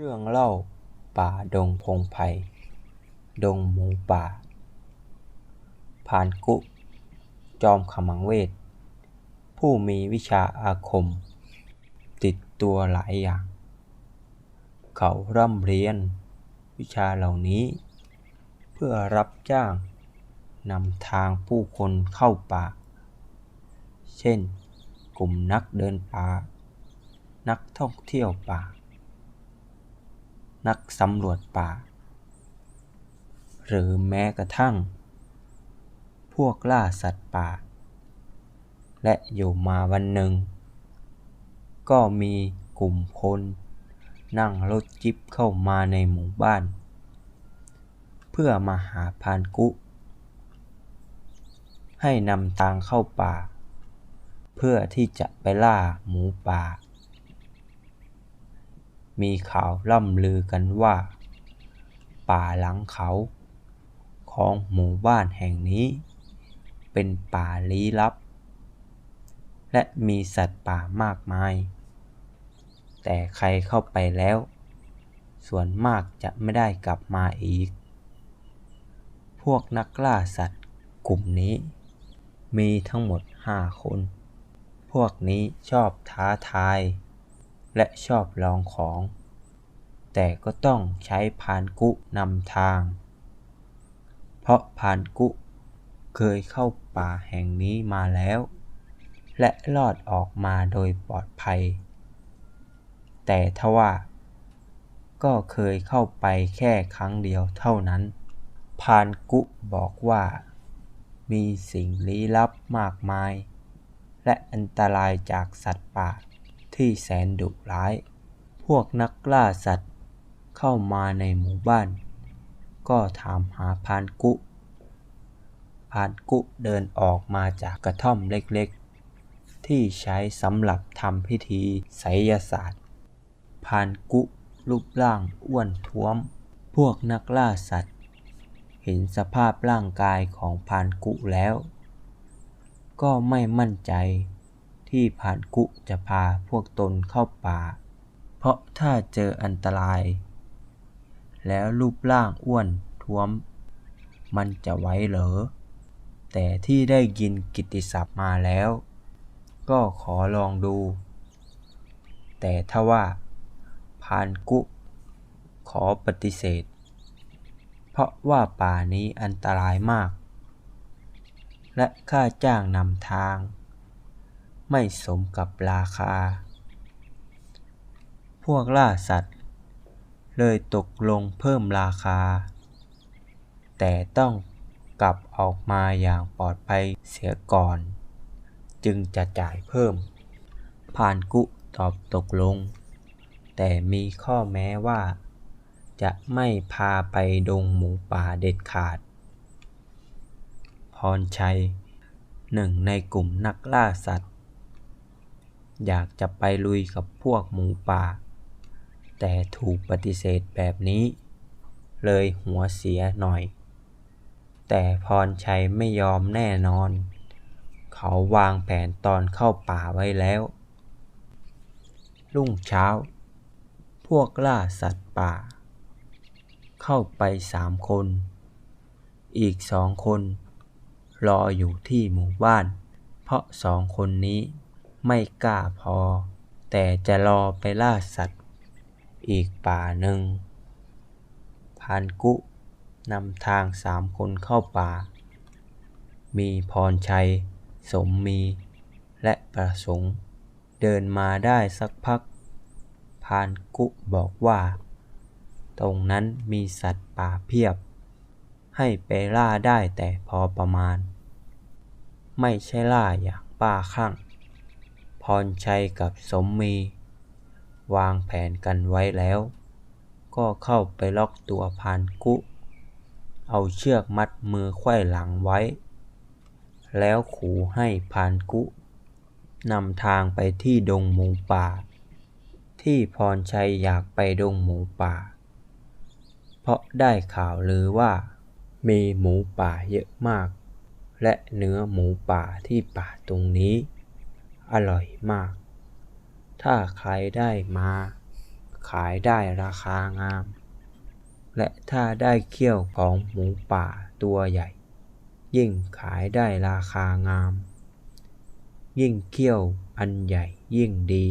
เรื่องเล่าป่าดงพงไผ่ดงหมูป่าพานกุ จอมขมังเวท ผู้มีวิชาอาคม ติดตัวหลายอย่าง เขาร่ำเรียน วิชาเหล่านี้ เพื่อรับจ้างนำทางผู้คนเข้าป่า เช่น กลุ่มนักเดินป่า นักท่องเที่ยวป่า นักสำรวจป่า หรือแม้กระทั่ง พวกล่าสัตว์ป่า และอยู่มาวันหนึ่ง ก็มีกลุ่มคนนั่งรถจิ๊บเข้ามาในหมู่บ้าน เพื่อมาหาพานกุ ให้นำทางเข้าป่า เพื่อที่จะไปล่าหมูป่า มีข่าวล่ำลือกันว่า ป่าหลังเขา ของหมู่บ้านแห่งนี้ เป็นป่าลี้ลับ และมีสัตว์ป่ามากมาย แต่ใครเข้าไปแล้ว ส่วนมากจะไม่ได้กลับมาอีก พวกนักล่าสัตว์กลุ่มนี้ มีทั้งหมดห้าคน พวกนี้ชอบท้าทาย และชอบลองของ แต่ก็ต้องใช้พานกุนำทาง เพราะพานกุเคยเข้าป่าแห่งนี้มาแล้ว และรอดออกมาโดยปลอดภัย แต่ทว่า ก็เคยเข้าไปแค่ครั้งเดียวเท่านั้น พานกุบอกว่า มีสิ่งลี้ลับมากมาย และอันตรายจากสัตว์ป่า ที่แสนดุร้าย พวกนักล่าสัตว์เข้ามาในหมู่บ้าน ก็ถามหาพานกุ พานกุเดินออกมาจากกระท่อมเล็กๆ ที่ใช้สำหรับทำพิธีไสยศาสตร์ พานกุรูปร่างอ้วนท้วม พวกนักล่าสัตว์ เห็นสภาพร่างกายของพานกุแล้ว ก็ไม่มั่นใจ ที่พานกุจะพาพวกตนเข้าป่า เพราะถ้าเจออันตราย แล้วรูปร่างอ้วนท้วม มันจะไหวเหรอ แต่ที่ได้ยินกิตติศัพท์มาแล้ว ก็ขอลองดู แต่ถ้าว่าพานกุ ขอปฏิเสธ เพราะว่าป่านี้อันตรายมาก และค่าจ้างนำทาง ไม่สมกับราคา พวกล่าสัตว์ เลยตกลงเพิ่มราคา แต่ต้องกลับออกมาอย่างปลอดภัยเสียก่อน จึงจะจ่ายเพิ่มพานกุตอบตกลง แต่มีข้อแม้ว่า จะไม่พาไปดงหมูป่าเด็ดขาด พรชัย หนึ่งในกลุ่มนักล่าสัตว์ อยากจะไปลุยกับพวกหมูป่า แต่ถูกปฏิเสธแบบนี้ เลยหัวเสียหน่อย แต่พรชัยไม่ยอมแน่นอน เขาวางแผนตอนเข้าป่าไว้แล้ว รุ่งเช้า พวกล่าสัตว์ป่า เข้าไปสามคน อีกสองคน รออยู่ที่หมู่บ้าน เพราะสองคนนี้ ไม่กล้าพอ แต่จะรอไปล่าสัตว์ อีกป่าหนึ่งพานกุนำทางสามคนเข้าป่า มีพรชัย สมมีและประสงค์ เดินมาได้สักพัก พานกุบอกว่า ตรงนั้นมีสัตว์ป่าเพียบ ให้ไปล่าได้แต่พอประมาณ ไม่ใช่ล่าอย่างบ้าคลั่ง พรชัยกับสมมี วางแผนกันไว้แล้ว ก็เข้าไปล็อกตัวพานกุ เอาเชือกมัดมือไขว้หลังไว้ แล้วขู่ให้พานกุนำทางไปที่ดงหมูป่า ที่พรชัยอยากไปดงหมูป่า เพราะได้ข่าวลือว่า มีหมูป่าเยอะมาก และเนื้อหมูป่าที่ป่าตรงนี้ อร่อยมาก ถ้าใครได้มา ขายได้ราคางาม และถ้าได้เขี้ยวของหมูป่าตัวใหญ่ ยิ่งขายได้ราคางาม ยิ่งเขี้ยวอันใหญ่ยิ่งดี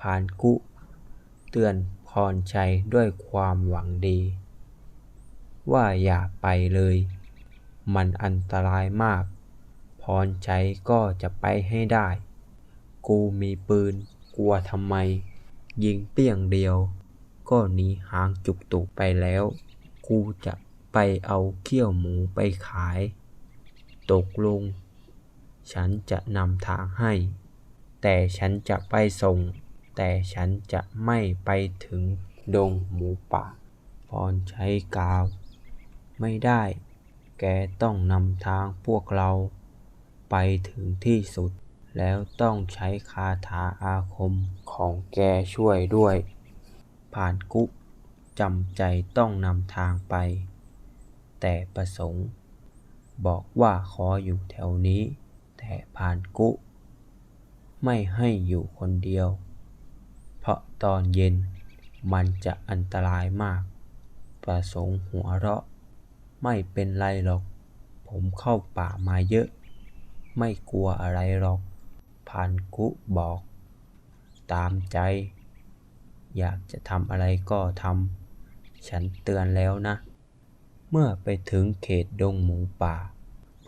พานกุ เตือนพรชัยด้วยความหวังดี ว่าอย่าไปเลย มันอันตรายมาก พรชัยก็จะไปให้ได้ กูมีปืน กลัวทำไม ยิงเปี้ยงเดียว ก็หนีหางจุกตุกไปแล้ว กูจะไปเอาเขี้ยวหมูไปขาย ตกลง ฉันจะนำทางให้ แต่ฉันจะไปส่ง แต่ฉันจะไม่ไปถึงดงหมูป่า พรใช้กล่าว ไม่ได้ แกต้องนำทางพวกเรา ไปถึงที่สุด แล้วต้องใช้คาถาอาคมของแกช่วยด้วย ผ่านกุจำใจต้องนำทางไป แต่ประสงค์ บอกว่าขออยู่แถวนี้ แต่ผ่านกุ ไม่ให้อยู่คนเดียว เพราะตอนเย็นมันจะอันตรายมาก ประสงค์หัวเราะ ไม่เป็นไรหรอก ผมเข้าป่ามาเยอะ ไม่กลัวอะไรหรอกผ่านกุบอก ตามใจ อยากจะทำอะไรก็ทำ ฉันเตือนแล้วนะ เมื่อไปถึงเขตดงหมูป่า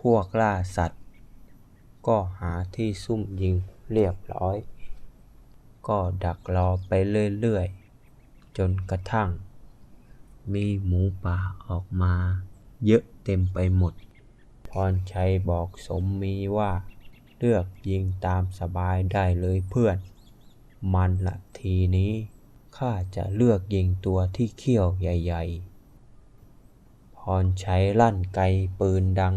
พวกล่าสัตว์ ก็หาที่ซุ่มยิงเรียบร้อย ก็ดักรอไปเรื่อยๆ จนกระทั่ง มีหมูป่าออกมา เยอะเต็มไปหมด พรชัยบอกสมมีว่า เลือกยิงตามสบายได้เลยเพื่อน มันละทีนี้ข้าจะเลือกยิงตัวที่เขี้ยวใหญ่ ๆ พรชัยลั่นไกปืนดัง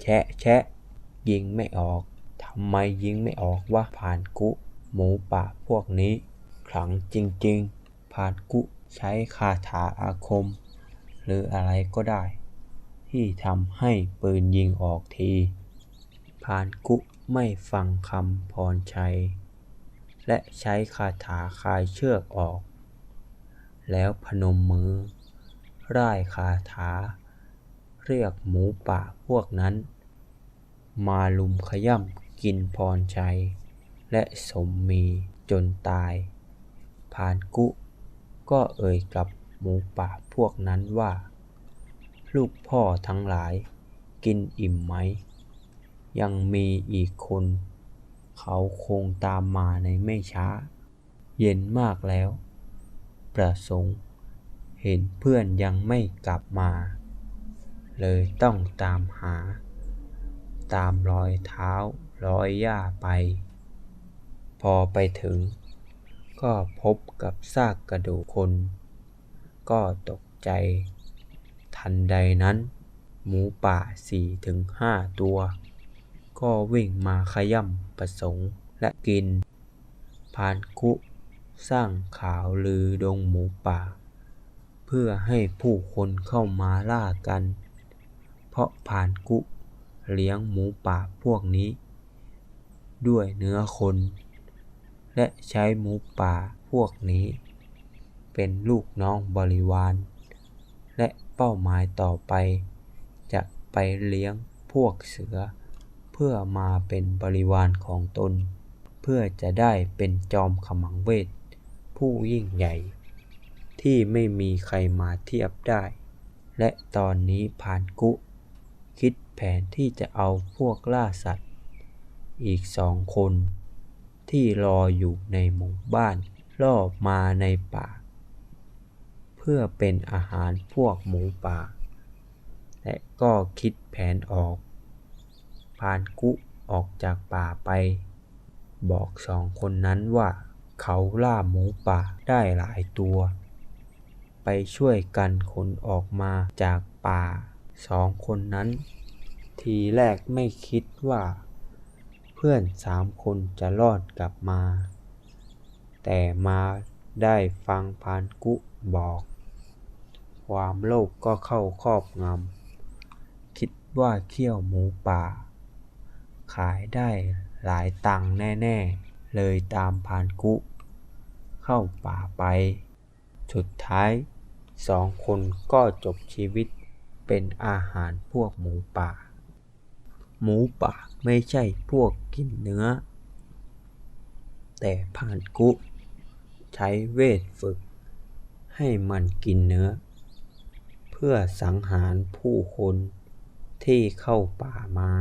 แชะแชะ ยิงไม่ออกทำไมยิงไม่ออกวะผ่านกุ หมูป่าพวกนี้ขลังจริง ๆ ผ่านกุใช้คาถาอาคม หรืออะไรก็ได้ ที่ทำให้ปืนยิงออกทีพานกุไม่ฟังคำพรชัย และใช้คาถาคลายเชือกออก แล้วพนมมือ ร่ายคาถา เรียกหมูป่าพวกนั้น มาลุมขย่ำกินพรชัย และสมมีจนตายพานกุ ก็เอ่ยกับหมูป่าพวกนั้นว่า ลูกพ่อทั้งหลาย กินอิ่มไหม ยังมีอีกคน เขาคงตามมาในไม่ช้า เย็นมากแล้ว ประสงค์ เห็นเพื่อนยังไม่กลับมา เลยต้องตามหา ตามรอยเท้ารอยหญ้าไป พอไปถึง ก็พบกับซากกระดูกคน ก็ตกใจ ทันใดนั้น หมูป่าสี่ถึงห้าตัว ก็วิ่งมาขย่ำประสงค์และกิน พานกุสร้างข่าวลือดงหมูป่า เพื่อให้ผู้คนเข้ามาล่ากัน เพราะพานกุเลี้ยงหมูป่าพวกนี้ ด้วยเนื้อคน และใช้หมูป่าพวกนี้ เป็นลูกน้องบริวาร และ เป้าหมายต่อไป จะไปเลี้ยงพวกเสือ เพื่อมาเป็นบริวารของตน เพื่อจะได้เป็นจอมขมังเวท ผู้ยิ่งใหญ่ ที่ไม่มีใครมาเทียบได้ และตอนนี้พานกุ คิดแผนที่จะเอาพวกล่าสัตว์ อีกสองคน ที่รออยู่ในหมู่บ้านล่อบมาในป่า พื่อเป็นอาหารพวกหมูป่า และก็คิดแผนออก พานกุออกจากป่าไป บอกสองคนนั้นว่าเขาล่าหมูป่าได้หลายตัว ไปช่วยกันขนออกมาจากป่าสองคนนั้น ทีแรกไม่คิดว่า เพื่อนสามคนจะรอดกลับมา แต่มาได้ฟังพานกุบอก ความโลภก็เข้าครอบงำ คิดว่าเขี้ยวหมูป่า ขายได้หลายตังค์แน่ ๆ เลยตามพานกุ เข้าป่าไป สุดท้ายสองคนก็จบชีวิตเป็นอาหารพวกหมูป่า หมูป่าไม่ใช่พวกกินเนื้อ แต่พรานกุ ใช้เวทฝึกให้มันกินเนื้อ เพื่อสังหารผู้คนที่เข้าป่ามา